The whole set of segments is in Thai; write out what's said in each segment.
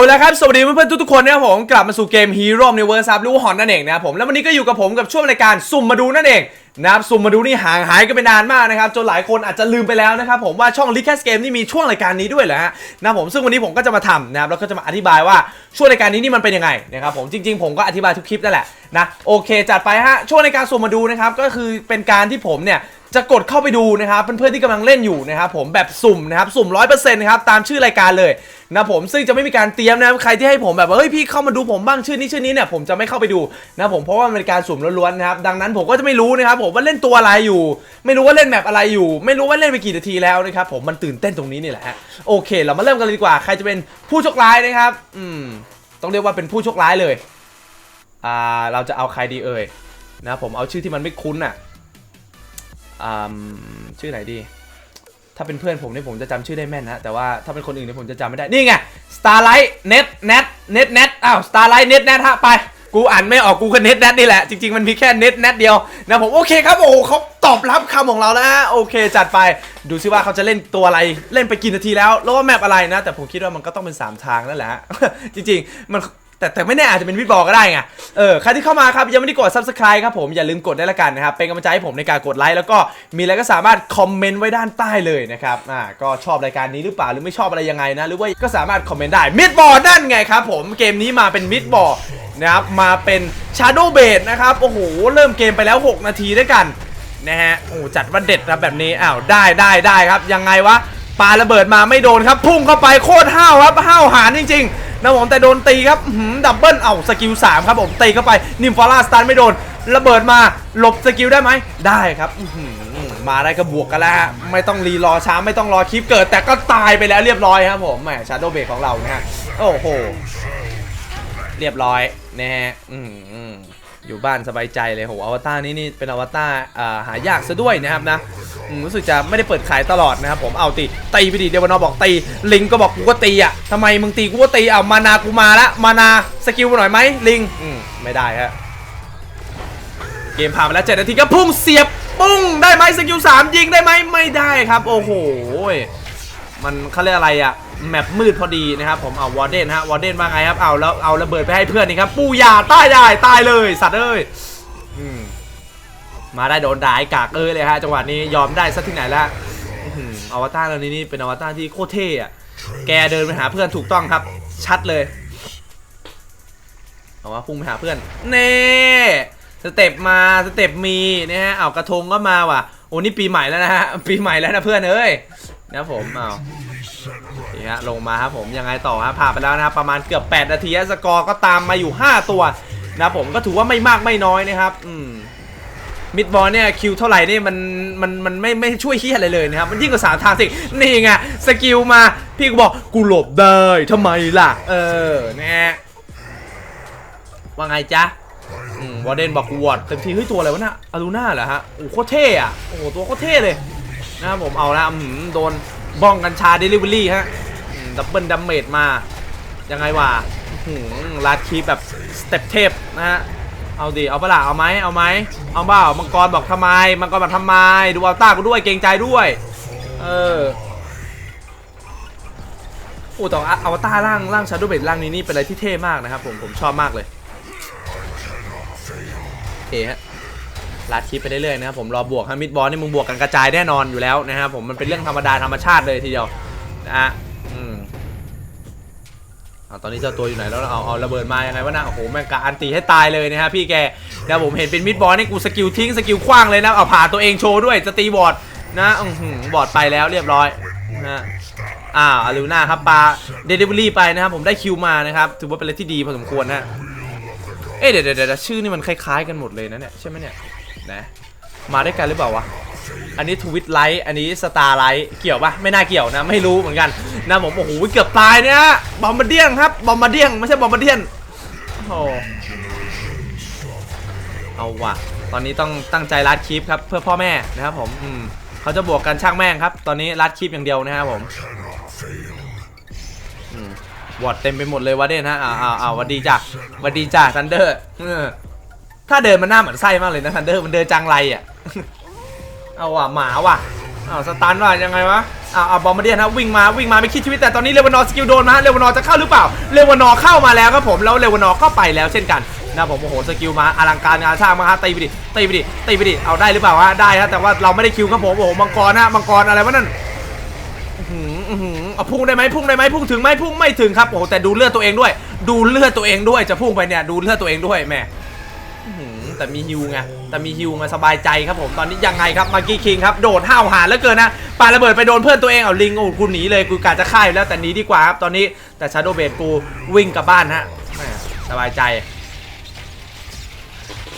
เอาละครับ สวัสดีเพื่อนๆทุกๆคนนะครับผมกลับมาสู่เกม Hero n e w e r s e รู้ฮอนนั่นเองนะครับผมแล้ววันนี้ก็อยู่กับผมกับช่วงรายการสุ่มมาดูนั่นเองนะครับสุ่มมาดูนี่ห่างหายกันไปนานมากนะครับจนหลายคนอาจจะลืมไปแล้วนะครับผมว่าช่อง l i c a s Game นี่มีช่วงรายการนี้ด้วยเหรอฮะนะครับผมซึ่งวันนี้ผมก็จะมาทำนะครับแล้วก็จะมาอธิบายว่าช่วงรายการนี้นี่มันเป็นยังไงนะครับผมจริงๆผมก็อธิบายทุกคลิปนั่นแหละนะโอเคจัดไปฮะช่วงรายการสุ่มมาดูนะครับก็คือเป็นการที่ผมเนี่ย จะกดเข้าไปดูนะครับเพื่อนๆที่กำลังเล่นอยู่นะครับผมแบบสุ่มนะครับสุ่มร้อยเปอร์เซ็นต์นะครับตามชื่อรายการเลยนะผมซึ่งจะไม่มีการเตรียมนะครับใครที่ให้ผมแบบว่าเฮ้ยพี่เข้ามาดูผมบ้างชื่อนี้ชื่อนี้เนี่ยผมจะไม่เข้าไปดูนะผมเพราะว่ามันเป็นการสุ่มล้วนๆนะครับดังนั้นผมก็จะไม่รู้นะครับผมว่าเล่นตัวอะไรอยู่ ไม่รู้ว่าเล่นแมปอะไรอยู่ ไม่รู้ว่าเล่นไปกี่นาทีแล้วนะครับผมมันตื่นเต้นตรงนี้นี่แหละโอเค เรามาเริ่มกันเลยดีกว่าใครจะเป็นผู้โชคร้ายนะครับอืมต้องเรียกว่าเป็นผู้โชคร้ายเลยอ่าเราจะเอาใครดีเอ่ยนะผมเอาชื่อที่มันไม่คุ้นอะ ชื่อไหนดี ถ้าเป็นเพื่อนผมเนี่ยผมจะจำชื่อได้แม่นนะแต่ว่าถ้าเป็นคนอื่นเนี่ยผมจะจำไม่ได้ นี่ไง Starlight Net Net Net Net อ้าว Starlight Net Net ฮะไปกูอ่านไม่ออกกูก็ Net Net นี่แหละ จริงๆ มันมีแค่ Net Net เดียวนะผมโอเคครับ โอ้โหเขาตอบรับคำของเราแล้วฮะโอเค จัดไปดูซิว่าเขาจะเล่นตัวอะไรเล่นไปกี่นาทีแล้ว แล้วว่าแมปอะไรนะ แต่ผมคิดว่ามันก็ต้องเป็น 3 ทางนั่นแหละ จริงๆ มัน แต่แต่ไม่แน่อาจจะเป็นวิดบอลก็ได้ไงเออใครที่เข้ามาครับยังไม่ได้กด subscribe ครับผมอย่าลืมกดได้ละกันนะครับเป็นกำลังใจให้ผมในการกดไลค์แล้วก็มีอะไรก็สามารถคอมเมนต์ไว้ด้านใต้เลยนะครับอ่าก็ชอบรายการนี้หรือเปล่าหรือไม่ชอบอะไรยังไงนะหรือว่าก็สามารถคอมเมนต์ได้มิดบอลนั่นไงครับผมเกมนี้มาเป็นมิดบอลนะครับมาเป็น Shadow b a s นะครับโอ้โหเริ่มเกมไปแล้ว 6 นาทีด้วยกันนะฮะโอ้จัดว่าเด็ดนะแบบนี้อ้าวได้ได้ได้ครับยังไงวะปาระเบิดมาไม่โดนครับ พุ่งเข้าไปโคตรห้าวครับห้าวหาญจริง ๆ นะผมแต่โดนตีครับดับเบิลเอ้าสกิล3ครับผมตีเข้าไปนิมฟอร่าสตันไม่โดน ระเบิดมาหลบสกิลได้ไหมได้ครับมาได้ก็บวกกันแล้วฮะไม่ต้องรีรอช้าไม่ต้องรอคลิปเกิด แต่ก็ตายไปแล้วเรียบร้อยครับผมแหมชาร์โดเบรของเรานะฮะโอ้โหเรียบร้อยนะฮะอืม อยู่บ้านสบายใจเลยโหอวตารนี่นี่เป็นอวตารหายากซะด้วยนะครับนะรู้สึกจะไม่ได้เปิดขายตลอดนะครับผมเอาตีตีไปดิเดวานอบอกตีลิงก็บอกกูก็ตีอะทำไมมึงตีกูก็ตีเอามานากูมาละมานาสกิลหน่อยไหมลิงอืมไม่ได้ฮะเกมผ่านไปแล้วเจ็ดนาทีก็พุ่งเสียบปุ้งได้ไหมสกิลสามยิงได้ไหมไม่ได้ครับ โอ้โหมันเขาเรียกอะไรอะ แมปมืดพอดีนะครับผมเอาวอร์เดนฮะวอร์เดนว่าไงครับเอาแล้วเอาระเบิดไปให้เพื่อนนี่ครับปูยาตายได้ตายเลยสัตว์เอ้ยมาได้โดนด่าไอ้กากเอ้ยเลยฮะจังหวะนี้ยอมได้สักที่ไหนล้วอื้อหืออวตารเรานี้นี่เป็นอวตารที่โคตรเท่อะแกเดินไปหาเพื่อนถูกต้องครับ ชัดเลยเอาว่าพุ่งไปหาเพื่อนเน่สเต็ปมาสเต็ปมีนะฮะเอากระทงก็มาว่ะโอ้นี่ปีใหม่แล้วนะฮะปีใหม่แล้วนะเพื่อนเอ้ยนะผมเอา นี่ฮะลงมาครับผมยังไงต่อฮะผ่านไปแล้วนะครับประมาณเกือบ 8 นาทีสกอร์ก็ตามมาอยู่ 5 ตัวนะผมก็ถือว่าไม่มากไม่น้อยนะครับอืมมิดบอลเนี่ยคิวเท่าไหร่นี่มันมันมันไม่ไม่ช่วยเฮียอะไรเลยนะครับมันยิ่งกว่าสามทางสินี่ไงสกิลมาพี่ก็บอกกูหลบได้ทำไมล่ะ เออนะฮะว่าไงจ๊ะวอร์เดนบอกกูวอดเต็มทีเฮ้ยตัวอะไรวะน่ะอารูน่าเหรอฮะโอ้โคตรเท่อะโอ้โหตัวโคตรเท่เลยนะครับผมเอาละอืมโดน บ้องกัญชาเดลิเวอรี่ฮะดับเบิลดัมเมจมา ยังไงวะหลาดคีแบบสเต็ปเทพนะฮะ เอาดิ เอาปล่ะเอาไหมเอาไหมเอาเปล่ามังกรบอกทำไม มังกรบอกทำไม ดูอัลต้ากูด้วย เกรงใจด้วย เออโอ้แต่ว่าอวตาร่างร่างชาร์ดเบดร่างนี้นี่เป็นอะไรที่เท่มากนะครับผม ผมชอบมากเลย โอเคฮะ ลัดคลิปไปเรื่อยๆนะครับผมรอบวกฮะมิดบอลนี่มึงบวกกันกระจายแน่นอนอยู่แล้วนะครับผมมันเป็นเรื่องธรรมดาธรรมชาติเลยทีเดียวนะฮะอืมเอาตอนนี้เจ้าตัวอยู่ไหนแล้วเอาเอาระเบิดมายังไงวะนะโอ้โหแม่งกะอันตีให้ตายเลยนะฮะพี่แกนะผมเห็นเป็นมิดบอลนี่กูสกิลทิ้งสกิลคว้างเลยนะเอาผ่าตัวเองโชว์ด้วยจะตีบอดนะอือหือบอดไปแล้วเรียบร้อยนะฮะอ้าวอารูน่าครับปาเดลิเวอรี่ไปนะครับผมได้คิวมานะครับถือว่าเป็นอะไรที่ดีพอสมควรนะเอ๊ะเดี๋ยวเดี๋ยวเดี๋ยวชื่อนี่มันคล้ายๆกันหมดเลยนะเนี่ยใช่ไหมเนี่ย นะมาด้วยกันหรือเปล่าวะอันนี้ทวิตไลท์อันนี้สตาร์ไลท์เกี่ยวปะไม่น่าเกี่ยวนะ ไม่รู้เหมือนกันนะผมโอ้โหเกือบตายเนี่ยบอมบ์เดียงครับบอมบ์เดียงไม่ใช่บอมบ์เดียนโอ้โหเอาว่ะตอนนี้ต้องตั้งใจรัดคลิปครับเพื่อพ่อแม่นะครับผมอืมเขาจะบวกกันช่างแม่งครับ ตอนนี้รัดคลิปอย่างเดียวนะครับผมวอดเต็มไปหมดเลยวะเด่นฮะอ้าวอ้าวอ้าวหวัดดีจ้ะหวัดดีจ้ะทันเดอร์ ถ้าเดินมันหน้าเหมือนไส้มากเลยนะทันเดอร์มันเดินจังไรอะ เอาว่ะหมาว่ะเอาสตันว่ายังไงวะเอาวอ้าบอมบ์เดียนครับวิ่งมาวิ่งมาไม่คิดชีวิตแต่ตอนนี้เลวานอร์สกิลโดนมาเลวานอจะเข้าหรือเปล่าเลวานอเข้ามาแล้วครับผมแล้วเลวานอก็ไปแล้วเช่นกันนะผมโอ้โหสกิลมาอลังการงานสร้างมาฮะตีไปดิตีไปดิตีไปดิเอาได้หรือเปล่าวะได้ฮะแต่ว่าเราไม่ได้คิวครับผมโอ้โหมังกรฮะมังกรอะไรวะนั่นอือหือเอาพุ่งได้ไหมพุ่งได้ไหมพุ่งถึงไหมพุ่งไม่ถึงครับโอ้แต่ดูเลือดตัวเองด้วย ดูเลือดตัวเองด้วยจะพุ่งไปเนี่ยดูเลือดตัวเองด้วยแม่อื้อหือ แต่มีฮิวไงแต่มีฮิวไงสบายใจครับผมตอนนี้ยังไงครับมาร์กี้คิงครับโดดห้าวหาญแล้วเกินนะปาระเบิดไปโดนเพื่อนตัวเองเอาลิงโอ้กูหนีเลยกูกะจะฆ่าอยู่แล้วแต่หนีดีกว่าครับตอนนี้แต่ชาโดเบดกูวิ่งกลับบ้านฮะสบายใจ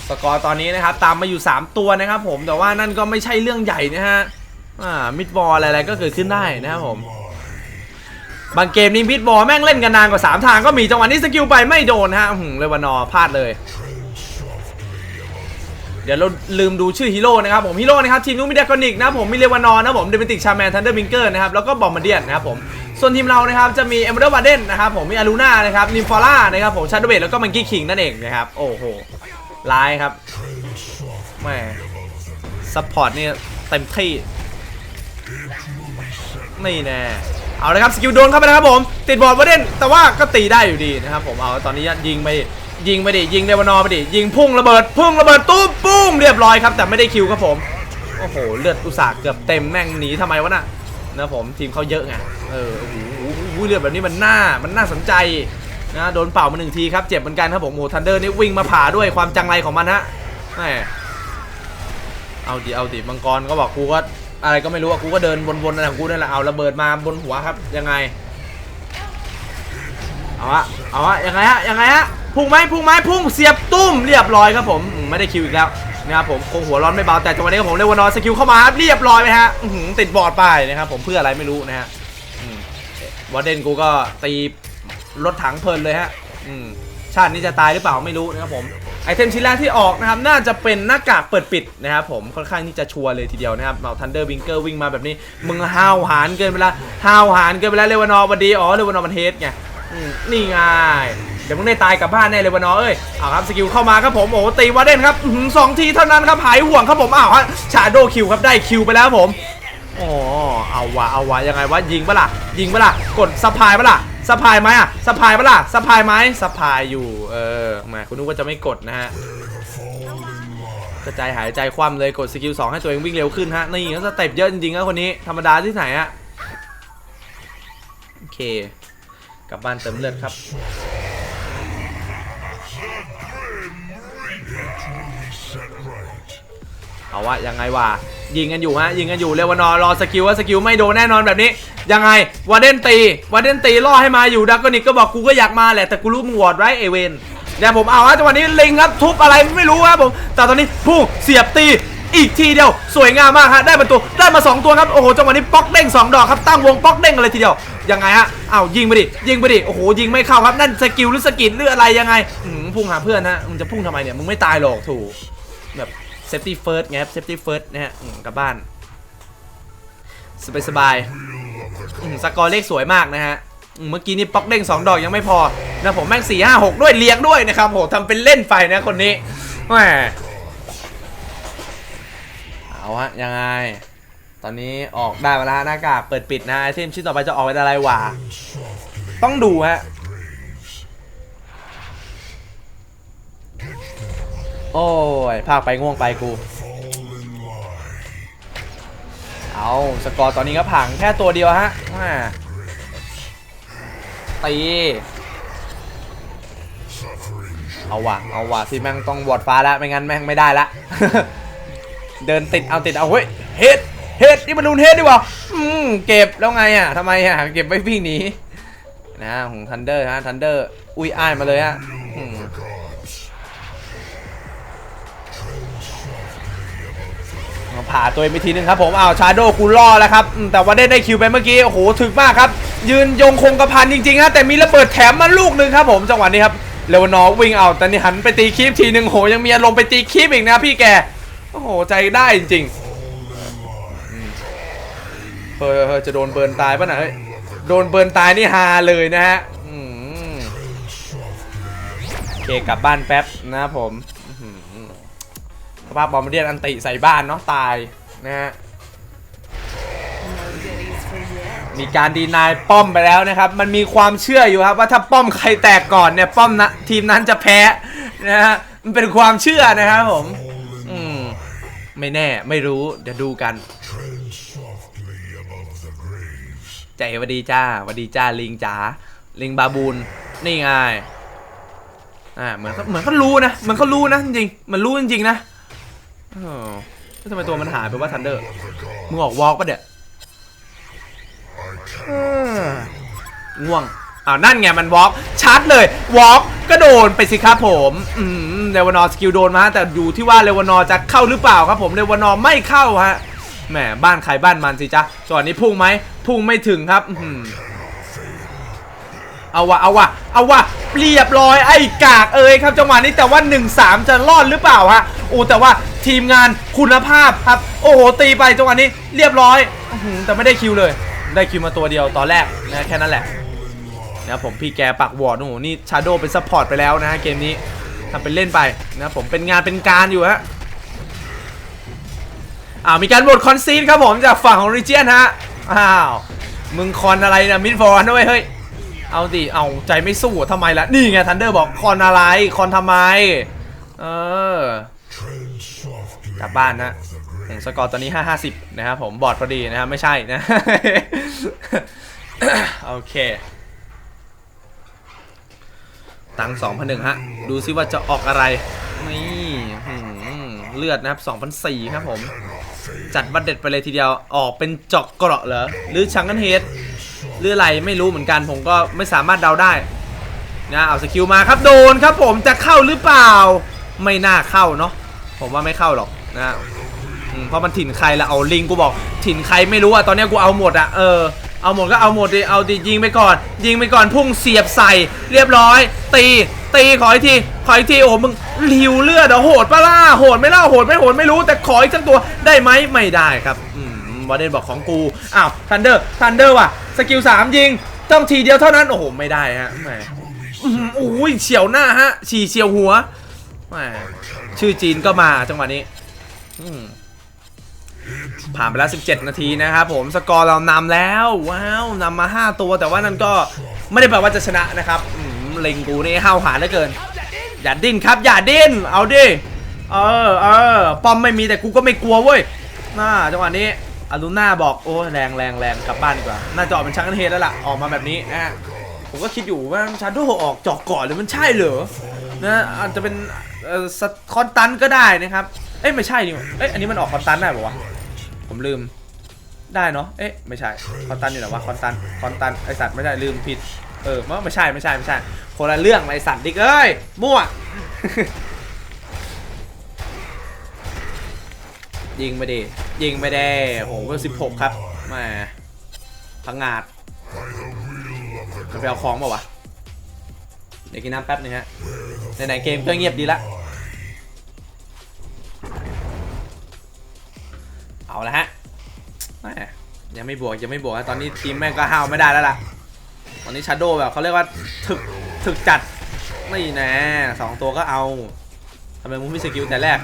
สกอร์ตอนนี้นะครับตามมาอยู่ 3 ตัวนะครับผมแต่ว่านั่นก็ไม่ใช่เรื่องใหญ่นะฮะอ่ามิดบอลอะไรๆก็เกิดขึ้นได้นะครับผมบางเกมนี้มิดบอลแม่งเล่นกันนานกว่า 3 ทางก็มีจังหวะนี้สกิลไปไม่โดนฮะอื้อหือเลวานอพลาดเลย เดี๋ยวเราลืมดูชื่อฮีโร่นะครับผมฮีโร่นะครับทีมนู้นมีเดคอนิกนะผมมีเลวานอร์นะผมเดมิติกชาแมนทันเดอร์บิงเกอร์นะครับแล้วก็บอมบ์เดียนนะครับผมส่วนทีมเรานะครับจะมีเอมเบอร์บาเดนนะครับผมมีอารูน่านะครับนิมฟอล่านะครับผมชาร์ดเบตแล้วก็มังกี้คิงนั่นเองนะครับโอ้โหร้ายครับแม่ซัพพอร์ตนี่เต็มที่นี่แน่เอาลยครับสกิลโดนเข้าไปนะครับผมติดบอร์ดบาเดนแต่ว่าก็ตีได้อยู่ดีนะครับผมเอาตอนนี้ยิงไป ยิงไปดิยิงเดวานอไปดิยิงพุ่งระเบิดพุ่งระเบิดตุ้มปุ้มเรียบร้อยครับ แต่ไม่ได้คิวครับผมโอ้โหเลือดอุตสาห์เกือบเต็มแม่งหนีทำไมวะน่ะนะผมทีมเขาเยอะไงเออโอ้โหโอ้โหเลือดแบบนี้มันน่ามันน่าสนใจนะโดนเป่ามาหนึ่งทีครับเจ็บเหมือนกันครับผมโอ้ทันเดอร์นี่วิ่งมาผ่าด้วยความจังไรของมันฮะแหมเอาดิเอาดิมังกรก็บอกกูก็อะไรก็ไม่รู้อะกูก็เดินวนๆอะไรของกูนั่นแหละเอาระเบิดมาบนหัวครับยังไงเอาอะเอาอะยังไงฮะยังไงฮะ พุ่งไหมพุ่งไหมพุ่งเสียบตุ้มเรียบร้อยครับผมไม่ได้คิวอีกแล้วนะครับผมคงหัวร้อนไม่เบาแต่จังหวะนี้ผมเลวานอร์สกิลเข้ามาครับเรียบร้อยไหมฮะติดบอร์ดไปนะครับผมเพื่ออะไรไม่รู้นะฮะวอร์เดนกูก็ตีรถถังเพลินเลยฮะอืมชาตินี้จะตายหรือเปล่าไม่รู้นะครับผมไอเทมชิ้นแรกที่ออกนะครับน่าจะเป็นหน้ากากเปิดปิดนะครับผมค่อนข้างที่จะชัวร์เลยทีเดียวนะครับเอาทันเดอร์วิงเกอร์วิ่งมาแบบนี้ มึงห้าวหาญเกินไปละห้าวหาญเกินไปแล้วเลวานอร์วันดีอ๋อเลวานอร์มันเฮดไงนี่ไง เดี๋ยวมึงได้ตายกลับบ้านแน่เลยวะน้องเอ้ยเอาครับสกิลเข้ามาครับผมโอ้โหตีวาเดนครับหือสองทีเท่านั้นครับหายห่วงครับผมอ้าวฮะชาโดคิวครับได้คิวไปแล้วผมอ๋อเอาวะเอาวะยังไงวะยิงปะล่ะยิงปะล่ะกดสะพายปะล่ะสะพายไหมอะสะพายปะล่ะสะพายไหมสะพายอยู่เออแหมคุณนึกว่าจะไม่กดนะฮะกระจายหายใจคว่ำเลยกดสกิลสองให้ตัวเองวิ่งเร็วขึ้นฮะนี่ก็สเต็ปเยอะจริงๆนะคนนี้ธรรมดาที่ไหนอะโอเค กลับบ้านเติมเลือดครับ เอาวะยังไงวะยิงกันอยู่ฮะยิงกันอยู่เลวานอรอสกิลว่าสกิลไม่โดนแน่นอนแบบนี้ ยังไงวาเดนตีวาเดนตีล่อให้มาอยู่ดักกอนิกก็บอกกูก็อยากมาแหละแต่กูรู้มึงวอร์ดไรเอเวนเดี๋ยวผมเอาฮะจังหวะนี้ลิงครับทุบอะไรไม่รู้ครับผมแต่ตอนนี้พุ่งเสียบตีอีกทีเดียวสวยงามมากฮะได้ประตูได้มาสองตัวครับโอ้โหจังหวะนี้ป๊อกเด้งสองดอกครับตั้งวงป๊อกเด้งกันเลยทีเดียวยังไงฮะอ้าวยิงไปดิยิงไปดิโอ้โหยิงไม่เข้าครับนั่นสกิลหรือสกิลหรืออะไรยังไงพุ่งหาเพื่อนฮะมึงจะพุ่งทำไมเนี่ยมึงไม่ตายหรอกถูกแบบ ซฟตี้เฟิร์สไงครับเซฟตี้เฟิร์สนะฮะกลับบ้าน สบายสบายสกอร์เลขสวยมากนะฮะเมื่อกี้นี่ป๊อกเด้ง2 ดอกยังไม่พอนะผมแม่ง4 5 6 ด้วยเลี้ยงด้วยนะครับโหทำเป็นเล่นไปนะคนนี้แหมเอาฮะยังไง ตอนนี้ออกได้มาแล้วหน้ากากเปิดปิดนะไอเทมชิ้นต่อไปจะออกเป็นอะไรวะต้องดูฮะ โอ้ยภาคไปง่วงไปกู เอาสกอร์ตอนนี้ก็ผังแค่ตัวเดียวฮะม่ตี เอาว่ะ เอาว่ะสิแม่งต้องวอดฟ้าแล้วไม่งั้นแม่งไม่ได้ละ เดินติดเอาติดเอาเฮ้ยเฮ็ดเฮ็ดนี่มันรูนเฮ็ดดีว่าอืมเก็บแล้วไงอะทำไมอะเก็บไว้วิ่งหนีนะของทันเดอร์ฮะทันเดอร์อุ้ยอ้ายมาเลยฮะ ผ่าตัวเองไปทีนึงครับผมอ้าวชาโดกูล่อแล้วครับแต่ว่าได้ได้คิวไปเมื่อกี้โอ้โหถึกมากครับ ยืนยงคงกระพันจริงๆฮะแต่มีระเบิดแถมมาลูกหนึ่งครับผมจังหวะนี้ครับเลวานอวิ่งเอาแต่นี่หันไปตีคีบทีนึงโหยังมีอารมณ์ไปตีคีบอีกนะพี่แกโอ้โหใจได้จริงๆเฮ้ยจะโดนเบิร์นตายป่ะนะเฮ้ยโดนเบิร์นตายนี่ฮาเลยนะฮะโอเคกลับบ้านแป๊บนะครับผม ภาพบอมเดียนอันติใส่บ้านเนาะตายนะฮะมีการดีนายป้อมไปแล้วนะครับ มันมีความเชื่ออยู่ครับ ว่าถ้าป้อมใครแตกก่อนเนี่ยป้อมนะทีมนั้นจะแพ้นะฮะมันเป็นความเชื่อนะครับผมอืมไม่แน่ไม่รู้เดี๋ยวดูกันใจวัดดีจ้าวัดดีจ้าลิงจ๋าลิงบาบูนนี่ไงอ่าเหมือนเขาเหมือนเขารู้นะเหมือนเขารู้นะจริงๆมันรู้จริงๆนะ เออแล้วทำไมตัวมันหายไปว่าทันเดอร์ มึงออกวอล์กปะเดี๋ยเอง่วงอ้าวนั่นไงมันวอล์กชาร์จเลยวอล์กก็โดนไปสิครับผมอืมเลวานอร์สกิลโดนมาแต่อยู่ที่ว่าเลวานอร์จะเข้าหรือเปล่าครับผมเลวานอร์ไม่เข้าฮะแหมบ้านใครบ้านมันสิจ๊ะส่วนนี้พุ่งไหมพุ่งไม่ถึงครับอื้อหือเอาวะเอาวะเอาวะเรียบร้อยไอ้กากเอ้ยครับจังหวะนี้แต่ว่า 1-3 จะรอดหรือเปล่าฮะ โอ้แต่ว่าทีมงานคุณภาพครับ โอ้โหตีไปจังหวะนี้เรียบร้อยอแต่ไม่ได้คิวเลย ได้คิวมาตัวเดียวตอนแรกนะแค่นั้นแหละนะผมพี่แกปักวอร์ดโอ้โหนี่ชาโดเป็นซัพพอร์ตไปแล้วนะฮะเกมนี้ทำเป็นเล่นไปนะผมเป็นงานเป็นการอยู่ฮะอ่ามีการโหวตคอนซีนครับผมจากฝั่งของริเจียนฮะอ้าวมึงคอนอะไรนะมิดฟอร์นด้วยเฮ้ยเอาดิเอาใจไม่สู้ทำไมล่ะ นี่ไงทันเดอร์บอกคอนอะไร คอนทำไม เออ กลับบ้านนะสกอร์ตอนนี้ 550 นะครับผมบอดพอดีนะครับไม่ใช่นะ โอเค ตังค์2,001ฮะ ดูซิว่าจะออกอะไร นี่เลือดนะครับ2,004ครับผม จัดบัตเด็ดไปเลยทีเดียวออกเป็นจอกเกราะเหรอ หรือชังกันเฮดหรืออะไรไม่รู้เหมือนกันผมก็ไม่สามารถเดาได้นะเอาสกิลมาครับโดนครับผมจะเข้าหรือเปล่า ไม่น่าเข้าเนาะผมว่าไม่เข้าหรอก นะอืมเพราะมันถิ่นใครละเอาลิงกูบอก ถิ่นใครไม่รู้อะตอนนี้กูเอาหมดอะเออเอาหมดก็เอาหมดดิเอาดิยิงไปก่อน ยิงไปก่อนพุ่งเสียบใส่ เรียบร้อย ตีตีขออีกทีขออีกทีโอ้โหมึงหิวเลือดเหรอโหดปะล่ะโหดไม่เล่าโหดไม่โหดไม่รู้แต่ขออีกสักตัวได้ไหมไม่ได้ครับอืมวอเดนบอกของกูอ้าวทันเดอร์ทันเดอร์ว่ะสกิลสามยิงต้องทีเดียวเท่านั้นโอ้โหไม่ได้ฮะแหมอื้อหือโอ้ยเฉียวหน้าฮะฉี่เฉียวหัวแหมชื่อจีนก็มาจังหวะนี้ ผ่านไปแล้ว 17 นาทีนะครับผมสกอร์เรานำแล้วว้าวนำมา 5 ตัวแต่ว่านั่นก็ไม่ได้แปลว่าจะชนะนะครับเล็งกูนี่ห้าวหาเหลือเกิน อย่าดิ้นครับ อย่าดิ้นเอาดิเออเออป้อมไม่มีแต่กูก็ไม่กลัวเว้ยน่าจังหวะนี้อารุน่าบอกโอ้แรงแรงแรงกลับบ้านดีกว่า น่าจะออกเป็นชังกันเฮดแล้วล่ะ ออกมาแบบนี้นะผมก็คิดอยู่ว่าชาโดออกจอกก่อนหรือมันใช่เหรอนะอาจจะเป็นสคอนตันก็ได้นะครับ เอ้ยไม่ใช่นี่เอ้ยอันนี้มันออกคอนตันได้ปะวะผมลืมได้เนาะเอ๊ะไม่ใช่คอนตันอยู่ไหนวะคอนตันคอนตันไอสัตว์ไม่ได้ลืมผิดเออไม่ไม่ใช่ไม่ใช่ไม่ใช่คนละเรื่องไอสัตว์ดิกเอ้ยมั่วยิงไปดิยิงไปได้โหเวลสิบหกครับแมาพังงาดจะไปเอาของป่าวะเดี๋ยวกินน้ำแป๊บนึงฮะไหนๆเกมก็เงียบดีละ เอาละฮะยังไม่บวกยังไม่บวกนะตอนนี้ทีมแม่งก็ห้าวไม่ได้แล้วล่ะ ตอนนี้ชาโดแบบเขาเรียกว่าถึกถึกจัดไม่แน่สองตัวก็เอาทำไมมึงไม่สกิลแต่แรก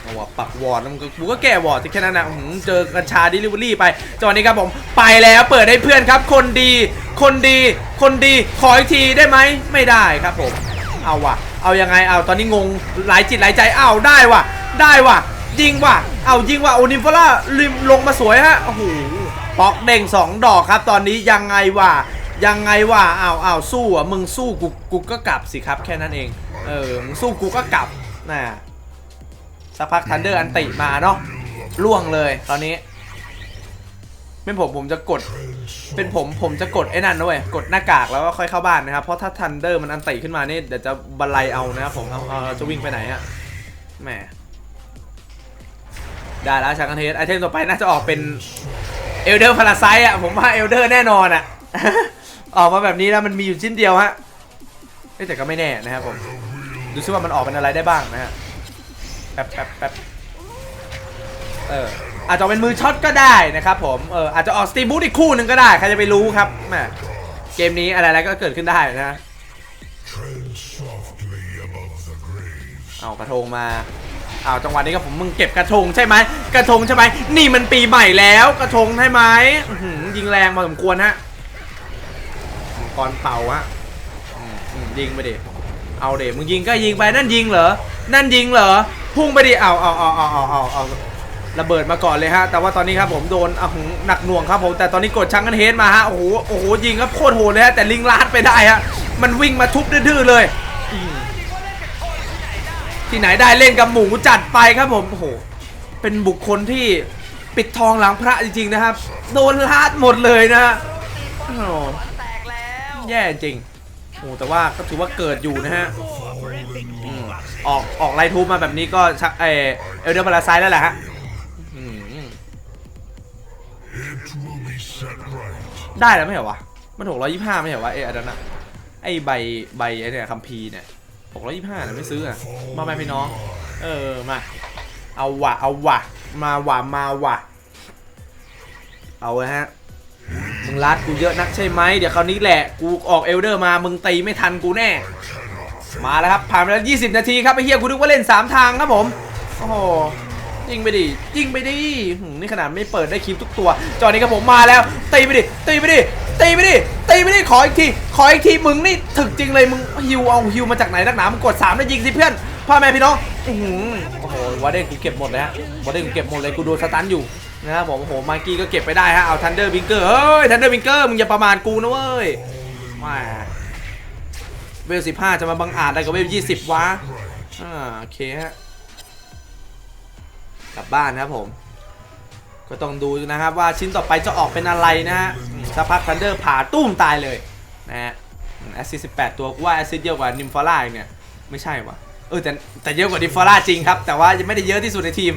เอาวะปักวอร์ดมึงก็กูก็แก้วอร์ดที่แค่นั้นนะเจอกัญชาดิลิเวอรี่ไปจังหวะนี้ครับผมไปแล้วเปิดให้เพื่อนครับ คนดี คนดี คนดีขออีกทีได้ไหมไม่ได้ครับผม เอาวะเอายังไง เอาตอนนี้งงหลายจิตหลายใจ เอาได้วะได้วะยิงวะเอายิงวะโอนิมฟล่าริมลงมาสวยฮะ โอ้โหปอกเด้งสองดอกครับ ตอนนี้ยังไงวะยังไงวะเอาเอาสู้อะ มึงสู้กู กูก็กลับสิครับ แค่นั้นเอง เออ มึงสู้กูก็กลับ น่ะสักพักทันเดอร์อันติมาเนาะ ล่วงเลยตอนนี้ เป็นผมผมจะกด เป็นผมผมจะกดไอ้นั่นนะเว้ยกดหน้ากากแล้วก็ค่อยเข้าบ้านนะครับ เพราะถ้าทันเดอร์มันอันติขึ้นมานี่เดี๋ยวจะบันไลเอานะครับผมเอาเอาจะวิ่งไปไหนฮะแหมได้แล้วชากันเทสไอเทมต่อไปน่าจะออกเป็นเอลเดอร์พาราไซอะผมว่าเอลเดอร์แน่นอนอะออกมาแบบนี้แล้วมันมีอยู่ชิ้นเดียวฮะแต่ก็ไม่แน่นะครับผมดูซิว่ามันออกเป็นอะไรได้บ้างนะฮะแป๊บแป๊บแป๊บเออ อาจจะเป็นมือช็อตก็ได้นะครับผมเอออาจจะออกสตีบูธอีกคู่หนึ่งก็ได้ ใครจะไปรู้ครับแหมเกมนี้อะไรๆก็เกิดขึ้นได้นะเอากระทงมาเอาจังหวะนี้ครับผมมึงเก็บกระทงใช่ไหมกระทงใช่ไหมนี่มันปีใหม่แล้วกระทงใช่ไหมยิงแรงพอสมควรฮะมังกรเป่าฮะยิงไปดิเอาเดมึงยิงก็ยิงไปนั่นยิงเหรอนั่นยิงเหรอพุ่งไปดิเอาเอาเอาเอาเอาเอาเอา ระเบิดมาก่อนเลยฮะ แต่ว่าตอนนี้ครับผมโดนอะหหนักหน่วงครับผม แต่ตอนนี้กดชังกันเฮดมาฮะ โอ้โห โอ้โห ยิงครับโคตรโหดเลยฮะ แต่ลิงลาดไปได้ฮะ มันวิ่งมาทุบดื้อเลย ที่ไหนได้เล่นกับหมูจัดไปครับผม โอ้โห เป็นบุคคลที่ปิดทองหลังพระจริงๆนะครับ โดนลาดหมดเลยนะฮะโอ้แย่จริง โอ้แต่ว่าก็ถือว่าเกิดอยู่นะฮะอืมออกออกไลท์ทูบมาแบบนี้ก็ชักเอเอลเดอร์บาลาไซด์แล้วแหละฮะ ได้แล้วไม่เหรอวะ มันหกร้อยยี่ห้าไม่เหรอวะเอออันนั้นอะไอใบใบไอเนี่ยคัมภีร์เนี่ยหกร้อยยี่ห้าเนี่ยไม่ซื้ออะมาไหมพี่น้อง เออมา เอาวะเอาวะมาว่ะมาวะเอาเลยฮะ มึงรัดกูเยอะนักใช่ไหมเดี๋ยวคราวนี้แหละ กูออกเอลเดอร์มา มึงตีไม่ทันกูแน่ มาแล้วครับ ผ่านไปแล้ว 20 นาทีครับไอ้เฮียกูนึกว่าเล่น 3 ทางครับผม โอ้โห ยิงไปดิยิงไปดินี่ขนาดไม่เปิดได้คลิปทุกตัว จอนี้ครับผมมาแล้วตีไปดิตีไปดิตีไปดิตีไปดิขออีกทีขออีกทีมึงนี่ถึกจริงเลยมึงฮิวเอาฮิวมาจากไหนนักหนามึงกด3แล้วยิงสิเพื่อนพ่อแม่พี่น้องอื้อหือโอ้โหวอเดนกูเก็บหมดเลยฮะวอเดนกูเก็บหมดเลยกูโดนสตันอยู่นะครับผมโอ้โหมากี้ก็เก็บไปได้ฮะเอาทันเดอร์บิงเกอร์เฮ้ยทันเดอร์บิงเกอร์มึงอย่าประมาทกูนะเว้ยมาเวล15จะมาบังอาจอะไรกับเวล20วะอ่าโอเคฮะ กลับบ้านนะครับผม ก็ต้องดูนะครับว่าชิ้นต่อไปจะออกเป็นอะไรนะฮะสักพักทันเดอร์ผ่าตุ้มตายเลยนะฮะแอสซิส18ตัวกูว่าแอสซิสเยอะกว่านิมฟอร่าอีกเนี่ย ไม่ใช่วะเออแต่แต่เยอะกว่านิมฟอร่าจริงครับ แต่ว่ายังไม่ได้เยอะที่สุดในทีม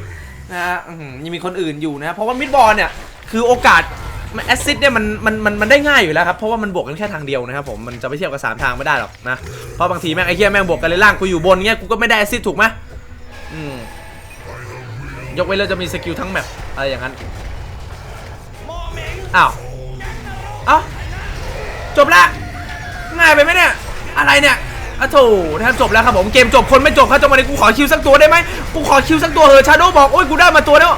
นะฮะยังมีคนอื่นอยู่นะ เพราะว่ามิดบอลเนี่ย คือโอกาสแอสซิสเนี่ยมันมันมันมันได้ง่ายอยู่แล้วครับ เพราะว่ามันบวกกันแค่ทางเดียวนะครับผม มันจะไปเทียบกับสามทางไม่ได้หรอกนะ เพราะบางทีแม่งไอ้เหี้ยแม่งบวกกันเลยล่างกูอยู่บนเงี้ยกูก็ไม่ได้แอสซิสถูกไหม ยกเว้นเราจะมีสกิลทั้งแมปอะไรอย่างนั้น อ้าวเอ้าจบละง่ายไปไหมเนี่ย อะไรเนี่ยอะโถนะครับจบแล้วครับผม เกมจบคนไม่จบครับจังหวะนี้กูขอคิวสักตัวได้ไหมกูขอคิวสักตัวเหอชาโดบอกโอ้ยกูได้มาตัวแล้ว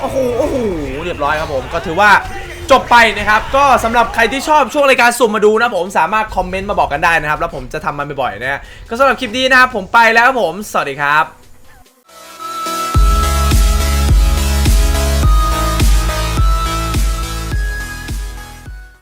โอ้โหโอ้โหเรียบร้อยครับผมก็ถือว่าจบไปนะครับ ก็สำหรับใครที่ชอบช่วงรายการสุ่มมาดูนะผมสามารถคอมเมนต์มาบอกกันได้นะครับ แล้วผมจะทำมันบ่อยๆนะก็สำหรับคลิปนี้นะครับผมไปแล้วครับผม สวัสดีครับ